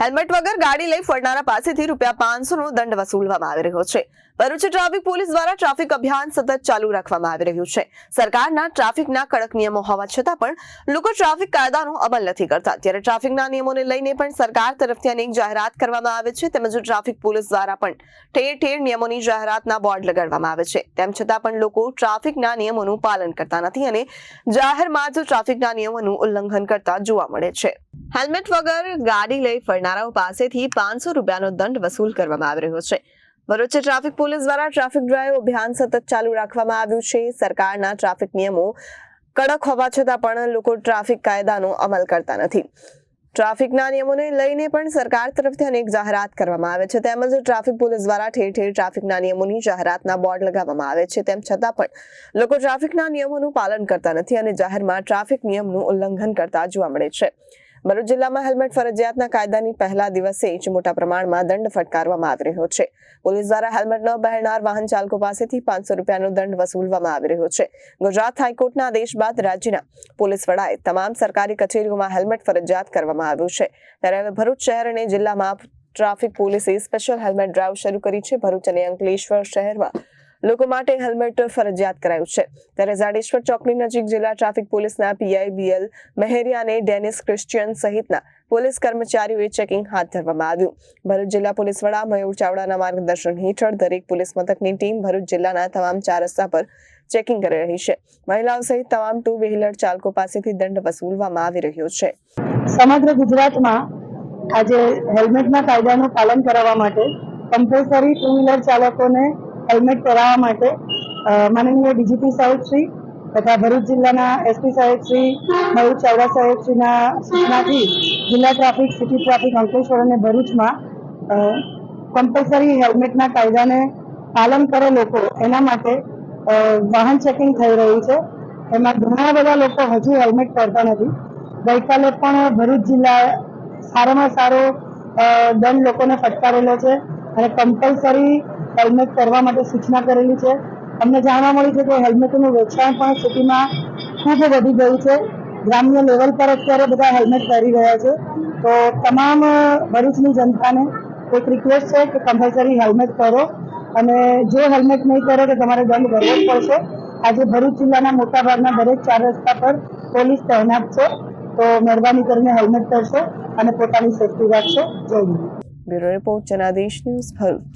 Helmet વગર ગાડી લઈ ફરનારા પાસેથી રૂપિયા પાંચસો નો દંડ વસૂલવામાં આવી રહ્યો છે. ભરૂચ ટ્રાફિક પોલીસ દ્વારા ટ્રાફિક અભિયાન સતત ચાલુ રાખવામાં આવી રહ્યું છે. સરકારના ટ્રાફિકના કડક નિયમો હોવા છતાં પણ લોકો ટ્રાફિક કાયદાનો અમલ નથી કરતા. ત્યારે ટ્રાફિકના નિયમોને લઈને પણ સરકાર તરફથી અનેક જાહેરાત કરવામાં આવે છે. તેમજ ટ્રાફિક પોલીસ દ્વારા પણ ઠેર ઠેર નિયમોની જાહેરાતના બોર્ડ લગાડવામાં આવે છે. તેમ છતાં પણ લોકો ટ્રાફિકના નિયમોનું પાલન કરતા નથી અને જાહેરમાં જ ટ્રાફિકના નિયમોનું ઉલ્લંઘન કરતા જોવા મળે છે. હેલ્મેટ વગર ગાડી લઈ ફરનારાઓ પાસેથી પાંચસો રૂપિયાનો દંડ વસૂલ કરવામાં આવી રહ્યો છે. ભરૂચ ટ્રાફિક પોલીસ દ્વારા ટ્રાફિક ડ્રાઈવ અભિયાન સતત ચાલુ રાખવામાં આવ્યું છે. સરકારના ટ્રાફિક નિયમો કડક હોવા છતાં પણ લોકો ટ્રાફિક કાયદાનો અમલ કરતા નથી. ટ્રાફિકના નિયમોને લઈને પણ સરકાર તરફથી અનેક જાહેરાત કરવામાં આવે છે. તેમજ ટ્રાફિક પોલીસ દ્વારા ઠેર ઠેર ટ્રાફિકના નિયમોની જાહેરાતના બોર્ડ લગાવવામાં આવે છે. તેમ છતાં પણ લોકો ટ્રાફિકના નિયમોનું પાલન કરતા નથી અને જાહેરમાં ટ્રાફિક નિયમનું ઉલ્લંઘન કરતા જોવા મળે છે. ભરૂચ જિલ્લામાં હેલ્મેટ ફરજિયાતના કાયદાની પહેલા દિવસે જ મોટા પ્રમાણમાં દંડ ફટકારવામાં આવી રહ્યો છે. પોલીસ દ્વારા હેલ્મેટ ન પહેરનાર વાહન ચાલકો પાસેથી પાંચસો રૂપિયાનો દંડ વસૂલવામાં આવી રહ્યો છે. ગુજરાત હાઈકોર્ટના આદેશ બાદ રાજ્યના પોલીસ વડાએ તમામ સરકારી કચેરીઓમાં હેલ્મેટ ફરજિયાત કરવામાં આવ્યું છે. ત્યારે હવે ભરૂચ શહેર અને જિલ્લામાં ટ્રાફિક પોલીસે સ્પેશિયલ હેલ્મેટ ડ્રાઈવ શરૂ કરી છે. ભરૂચ અને અંકલેશ્વર શહેરમાં લોકો માટે હેલ્મેટ ફરજિયાત કરાયું છે. ત્યારે જાડેશ્વર ચોકડી નજીક જિલ્લા ટ્રાફિક પોલીસના PI BL Maheriya Dennis Christian સહિતના પોલીસ કર્મચારીઓએ ચેકિંગ હાથ ધરવામાં આવ્યું. ભરૂચ જિલ્લા પોલીસ વડા મયુર ચાવડાના માર્ગદર્શન હેઠળ દરેક પોલીસ મથકની ટીમ ભરૂચ જિલ્લાના તમામ ચાર રસ્તા પર ચેકિંગ કરી રહી છે. મહિલાઓ સહિત તમામ ટુ વ્હીલર ચાલકો પાસેથી દંડ વસૂલવામાં આવી રહ્યો છે. સમગ્ર ગુજરાતમાં આજે હેલ્મેટના કાયદાનું પાલન કરાવવા માટે કમ્પલસરી ટુ વ્હીલર ચાલકોને હેલ્મેટ પહેરાવવા માટે માનનીય ડીજીપી સાહેબ શ્રી તથા ભરૂચ જિલ્લાના એસપી સાહેબ શ્રી, ભરૂચ ચાવડા સાહેબ શ્રીના સૂચનાથી જિલ્લા ટ્રાફિક, સિટી ટ્રાફિક અંકલેશ્વર અને ભરૂચમાં કમ્પલસરી હેલ્મેટના કાયદાને પાલન કરે લોકો એના માટે વાહન ચેકિંગ થઈ રહ્યું છે. એમાં ઘણા બધા લોકો હજુ હેલ્મેટ પહેરતા નથી. ગઈકાલે પણ ભરૂચ જિલ્લા સારામાં સારો દંડ લોકોને ફટકારેલો છે. અને કમ્પલસરી હેલ્મેટ પહેરવા માટે સૂચના કરેલી છે. અમને જાણવા મળ્યું છે કે હેલ્મેટનું વેચાણ પણ સિટીમાં ખૂબ વધી ગયું છે. ગ્રામ્ય લેવલ પર અત્યારે બધા હેલ્મેટ પહેરી રહ્યા છે. તો તમામ ભરૂચની જનતાને એક રિક્વેસ્ટ છે કે કમ્પલસરી હેલ્મેટ પહેરો અને જો હેલ્મેટ નહીં પહેરે તો તમારે દંડ ભરવો જ પડશે. આજે ભરૂચ જિલ્લાના મોટાભાગના દરેક ચાર રસ્તા પર પોલીસ તૈનાત છે. તો મહેરબાની કરીને હેલ્મેટ પહેરશો અને પોતાની સેફટી રાખશો. Jay bureau report Janadesh news Bharuch.